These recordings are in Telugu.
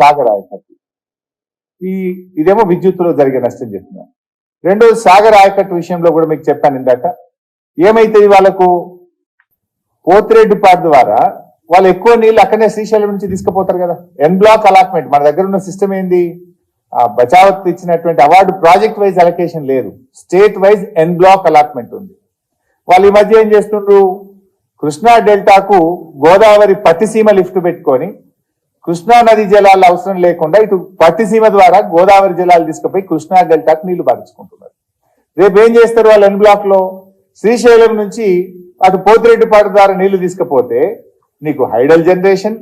సాగర్ ఆయకట్టు. ఈ ఇదేమో విద్యుత్తులో జరిగే నష్టం చెప్తున్నాను రెండోది సాగర్ ఆయకట్టు విషయంలో కూడా మీకు చెప్పాను ఇందాక. ఏమైతుంది వాళ్ళకు? పోతిరెడ్డిపాడు ద్వారా వాళ్ళు ఎక్కువ నీళ్ళు అక్కడనే శ్రీశైలం నుంచి తీసుకుపోతారు కదా. ఎన్ బ్లాక్ అలాట్మెంట్ మన దగ్గర ఉన్న సిస్టమ్ ఏంది? ఆ బచావత్ ఇచ్చినటువంటి అవార్డు ప్రాజెక్ట్ వైజ్ అలొకేషన్ లేదు. State wise en bloc allotment ఉంది. వాళ్ళు ఈ మధ్య ఏం చేస్తుండ్రు? కృష్ణా డెల్టాకు గోదావరి పట్టిసీమ లిఫ్ట్ పెట్టుకొని కృష్ణా నది జలాలు అవసరం లేకుండా ఇటు పట్టిసీమ ద్వారా గోదావరి జలాలు తీసుకుపోయి కృష్ణా డెల్టాకు నీళ్ళు పారించుకుంటున్నారు. రేపు ఏం చేస్తారు వాళ్ళు ఎన్ బ్లాక్లో శ్రీశైలం నుంచి అటు పోతిరెడ్డిపాటు ద్వారా నీళ్ళు తీసుకుపోతే నీకు హైడల్ జనరేషన్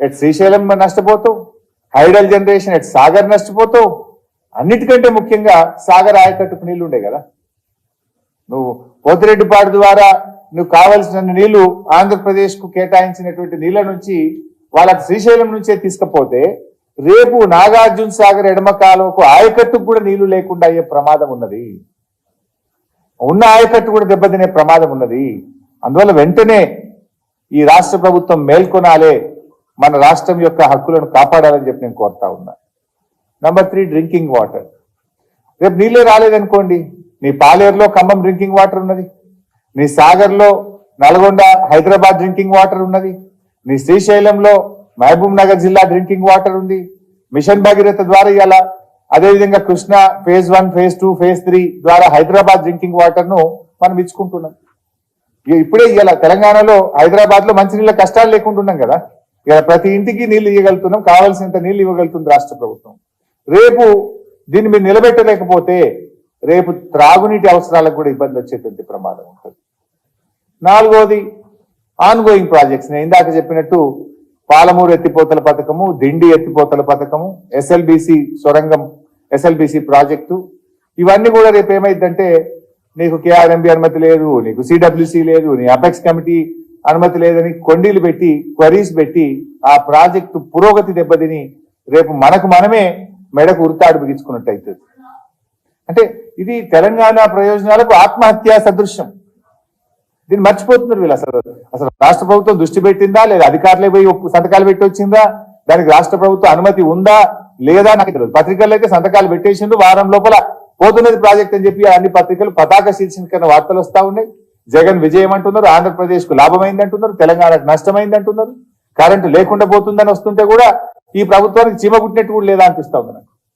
ఎట్ శ్రీశైలం నష్టపోతావు. హైడల్ జనరేషన్ ఎట్ సాగర్ నష్టపోతావు. అన్నిటికంటే ముఖ్యంగా సాగర్ ఆయకట్టుకు నీళ్ళు ఉండే కదా. నువ్వు పోతిరెడ్డిపాడు ద్వారా నువ్వు కావలసిన నీళ్ళు ఆంధ్రప్రదేశ్కు కేటాయించినటువంటి నీళ్ళ నుంచి వాళ్ళకి శ్రీశైలం నుంచే తీసుకపోతే రేపు నాగార్జున సాగర్ ఎడమ కాలువకు ఆయకట్టుకు కూడా నీళ్ళు లేకుండా అయ్యే ప్రమాదం ఉన్నది. ఉన్న ఆయకట్టు కూడా దెబ్బతినే ప్రమాదం ఉన్నది. అందువల్ల వెంటనే ఈ రాష్ట్ర ప్రభుత్వం మేల్కొనాలే మన రాష్ట్రం యొక్క హక్కులను కాపాడాలని చెప్పి నేను కోరుతా ఉన్నా. నంబర్ త్రీ డ్రింకింగ్ వాటర్ రేపు నీళ్ళే రాలేదనుకోండి నీ పాలేరులో ఖమ్మం డ్రింకింగ్ వాటర్ ఉన్నది నీ సాగర్లో నల్గొండ హైదరాబాద్ డ్రింకింగ్ వాటర్ ఉన్నది నీ శ్రీశైలంలో మహబూబ్ నగర్ జిల్లా డ్రింకింగ్ వాటర్ ఉంది. మిషన్ భగీరథ ద్వారా ఇవాళ అదేవిధంగా Krishna phase one phase two phase three ద్వారా హైదరాబాద్ డ్రింకింగ్ వాటర్ను మనం ఇచ్చుకుంటున్నాం. ఇక ఇప్పుడే ఇవాళ తెలంగాణలో హైదరాబాద్లో మంచినీళ్ళ కష్టాలు లేకుంటున్నాం కదా. ఇక ప్రతి ఇంటికి నీళ్ళు ఇవ్వగలుగుతున్నాం. కావాల్సినంత నీళ్ళు ఇవ్వగలుగుతుంది రాష్ట్ర ప్రభుత్వం. రేపు దీన్ని మీరు నిలబెట్టలేకపోతే రేపు త్రాగునీటి అవసరాలకు కూడా ఇబ్బంది వచ్చేటువంటి ప్రమాదం ఉంటుంది. నాలుగోది ఆన్ గోయింగ్ ప్రాజెక్ట్స్ నేను ఇందాక చెప్పినట్టు పాలమూరు ఎత్తిపోతల పథకము దిండి ఎత్తిపోతల పథకము ఎస్ఎల్బిసి సొరంగం ఎస్ఎల్బిసి ప్రాజెక్టు. ఇవన్నీ కూడా రేపు ఏమైందంటే నీకు కేఆర్ఎంబి అనుమతి లేదు నీకు సిడబ్ల్యూసి లేదు నీ అపెక్స్ కమిటీ అనుమతి లేదని కొండీలు పెట్టి క్వరీస్ పెట్టి ఆ ప్రాజెక్టు పురోగతి దెబ్బతిని రేపు మనకు మనమే మెడకు ఉరితాడు బిగించుకున్నట్టు అవుతుంది. అంటే ఇది తెలంగాణ ప్రయోజనాలకు ఆత్మహత్యా సదృశ్యం. దీన్ని మర్చిపోతున్నారు వీళ్ళు అసలు. అసలు రాష్ట్ర ప్రభుత్వం దృష్టి పెట్టిందా? లేదా అధికారులే పోయి సంతకాలు పెట్టి వచ్చిందా? దానికి రాష్ట్ర ప్రభుత్వం అనుమతి ఉందా? లేదా నాకు తెలియదు. పత్రికల్లో అయితే సంతకాలు పెట్టేసిండు వారం లోపల పోతున్నది ప్రాజెక్ట్ అని చెప్పి అన్ని పత్రికలు పతాక శీర్షికన వార్తలు వస్తా ఉన్నాయి. జగన్ విజయం అంటున్నారు. ఆంధ్రప్రదేశ్కు లాభమైంది అంటున్నారు తెలంగాణకు నష్టమైంది అంటున్నారు కరెంటు లేకుండా పోతుందని వస్తుంటే కూడా ఈ ప్రభుత్వానికి చీమ పుట్టినట్టు కూడా లేదా అనిపిస్తా ఉంది నాకు.